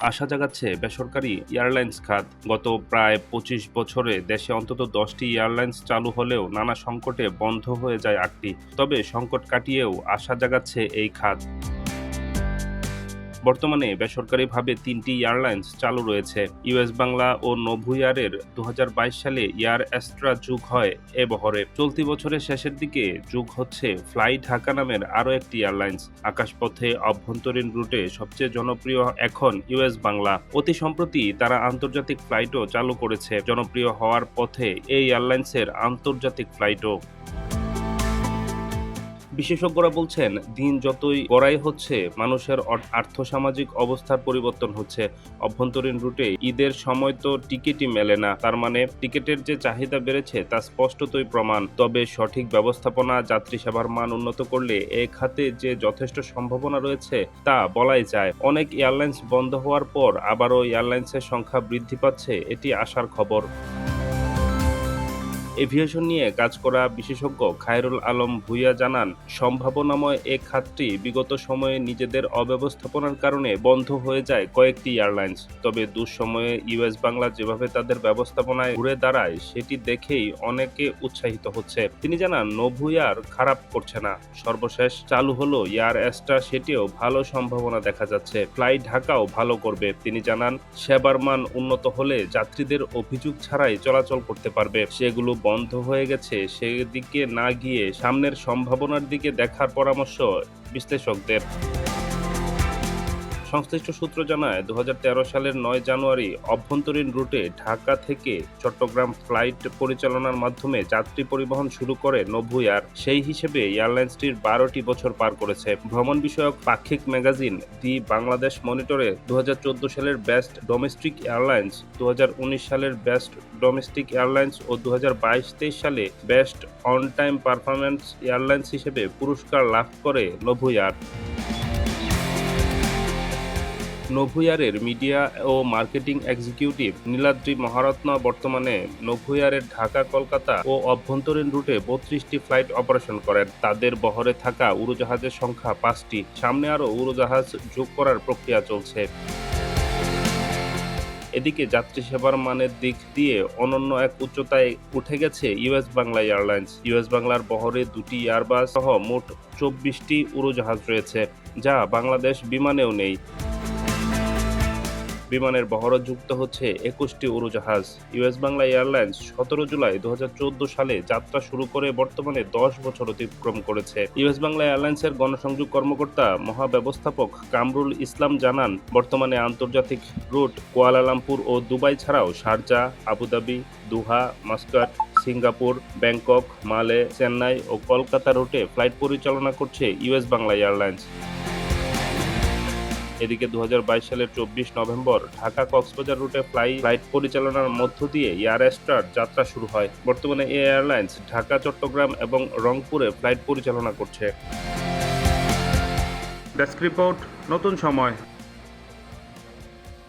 আশা জাগাচ্ছে বেসরকারি এয়ারলাইন্স খাত। গত প্রায় পঁচিশ বছরে দেশে অন্তত দশটি এয়ারলাইন্স চালু হলেও নানা সংকটে বন্ধ হয়ে যায় আটটি। তবে সংকট কাটিয়েও আশা জাগাচ্ছে এই খাত। বর্তমানে বেসরকারিভাবে তিনটি এয়ারলাইন্স চালু রয়েছে। ইউএস বাংলা ও নভুয়ারের দু সালে এয়ার অ্যাস্ট্রা যুগ হয় এ বহরে। চলতি বছরের শেষের দিকে যুগ হচ্ছে ফ্লাই ঢাকা নামের আরও একটি এয়ারলাইন্স। আকাশপথে অভ্যন্তরীণ রুটে সবচেয়ে জনপ্রিয় এখন ইউএস বাংলা। অতি সম্প্রতি তারা আন্তর্জাতিক ফ্লাইটও চালু করেছে। জনপ্রিয় হওয়ার পথে এই এয়ারলাইন্সের আন্তর্জাতিক ফ্লাইটও। বিশেষজ্ঞরা বলছেন, দিন যতই গড়াই হচ্ছে, মানুষের আর্থসামাজিক অবস্থার পরিবর্তন হচ্ছে। অভ্যন্তরীণ রুটে ঈদের সময় তো টিকিটই মেলে না। তার মানে টিকিটের যে চাহিদা বেড়েছে, তা স্পষ্টতই প্রমাণ। তবে সঠিক ব্যবস্থাপনা যাত্রী সেবার মান উন্নত করলে এ খাতে যে যথেষ্ট সম্ভাবনা রয়েছে, তা বলাই যায়। অনেক এয়ারলাইন্স বন্ধ হওয়ার পর আবারও এয়ারলাইন্সের সংখ্যা বৃদ্ধি পাচ্ছে, এটি আশার খবর। এভিয়েশন নিয়ে কাজ করা বিশেষজ্ঞ খায়রুল আলম ভুইয়া জানান, সম্ভাবনাময় এ খাতটি বিগত সময়ে নিজেদের অব্যবস্থাপনার কারণে বন্ধ হয়ে যায় কয়েকটি এয়ারলাইন্স। তবে দুঃসময়ে ইউএস বাংলা যেভাবে তাদের ব্যবস্থাপনায় ঘুরে দাঁড়ায়, সেটি দেখেই অনেকে উৎসাহিত হচ্ছে। তিনি জানান নভুয়ার খারাপ করছে না। সর্বশেষ চালু হলো এয়ার এস্টা সেটিও ভালো সম্ভাবনা দেখা যাচ্ছে। ফ্লাই ঢাকাও ভালো করবে। তিনি জানান, সেবার মান উন্নত হলে যাত্রীদের অভিযোগ ছাড়াই চলাচল করতে পারবে। সেগুলো বন্ধ হয়ে গেছে সেদিকে না গিয়ে সামনের সম্ভাবনার দিকে দেখার পরামর্শ বিশ্লেষকদের। সংশ্লিষ্ট সূত্র জানায় দু হাজার তেরো সালের নয় জানুয়ারি অভ্যন্তরীণ রুটে ঢাকা থেকে চট্টগ্রাম ফ্লাইট পরিচালনার মাধ্যমে যাত্রী পরিবহন শুরু করে নভুয়ার সেই হিসেবে এয়ারলাইন্সটির বারোটি বছর পার করেছে। ভ্রমণ বিষয়ক পাক্ষিক ম্যাগাজিন দি বাংলাদেশ মনিটরে দু হাজার চোদ্দ সালের বেস্ট ডোমেস্টিক এয়ারলাইন্স দু হাজার উনিশ সালের বেস্ট ডোমেস্টিক এয়ারলাইন্স ও দু হাজার সালে best on time performance airlines হিসেবে পুরস্কার লাভ করে নভুয়ার নভুয়ারের মিডিয়া ও মার্কেটিং এক্সিকিউটিভ নীলাদ্রি মহারত্ন বর্তমানে নভুয়ারের ঢাকা, কলকাতা ও অভ্যন্তরীণ রুটে বত্রিশটি ফ্লাইট অপারেশন করেন। তাদের বহরে থাকা উড়োজাহাজের সংখ্যা পাঁচটি। সামনে আরও উড়োজাহাজ যোগ করার প্রক্রিয়া চলছে। এদিকে যাত্রী সেবার মানের দিক দিয়ে অনন্য এক উচ্চতায় উঠে গেছে ইউএস বাংলা এয়ারলাইন্স। ইউএস বাংলার বহরে দুটি এয়ারবাস সহ মোট চব্বিশটি উড়োজাহাজ রয়েছে, যা বাংলাদেশ বিমানেও নেই। বিমানের বহরে যুক্ত হচ্ছে একুশটি উড়োজাহাজ। ইউএস বাংলা এয়ারলাইন্স সতেরো জুলাই দু হাজার চৌদ্দ সালে যাত্রা শুরু করে বর্তমানে দশ বছর অতিক্রম করেছে। ইউএস বাংলা এয়ারলাইন্সের গণসংযোগ কর্মকর্তা মহাব্যবস্থাপক কামরুল ইসলাম জানান, বর্তমানে আন্তর্জাতিক রুট কুয়ালালামপুর ও দুবাই ছাড়াও Sharjah, Abu Dhabi, Doha, Muscat, Singapore, Bangkok, Male, Chennai ও কলকাতা রুটে ফ্লাইট পরিচালনা করছে ইউএস বাংলা এয়ারলাইন্স। এদিকে দু হাজার বাইশ সালের চব্বিশ নভেম্বর ঢাকা কক্সবাজার রুটে ফ্লাই ফ্লাইট পরিচালনার মধ্য দিয়ে এয়ার এস্টার যাত্রা শুরু হয়। বর্তমানে এই এয়ারলাইন্স ঢাকা, চট্টগ্রাম এবং রংপুরে ফ্লাইট পরিচালনা করছে। ডেস্ক রিপোর্ট, নতুন সময়।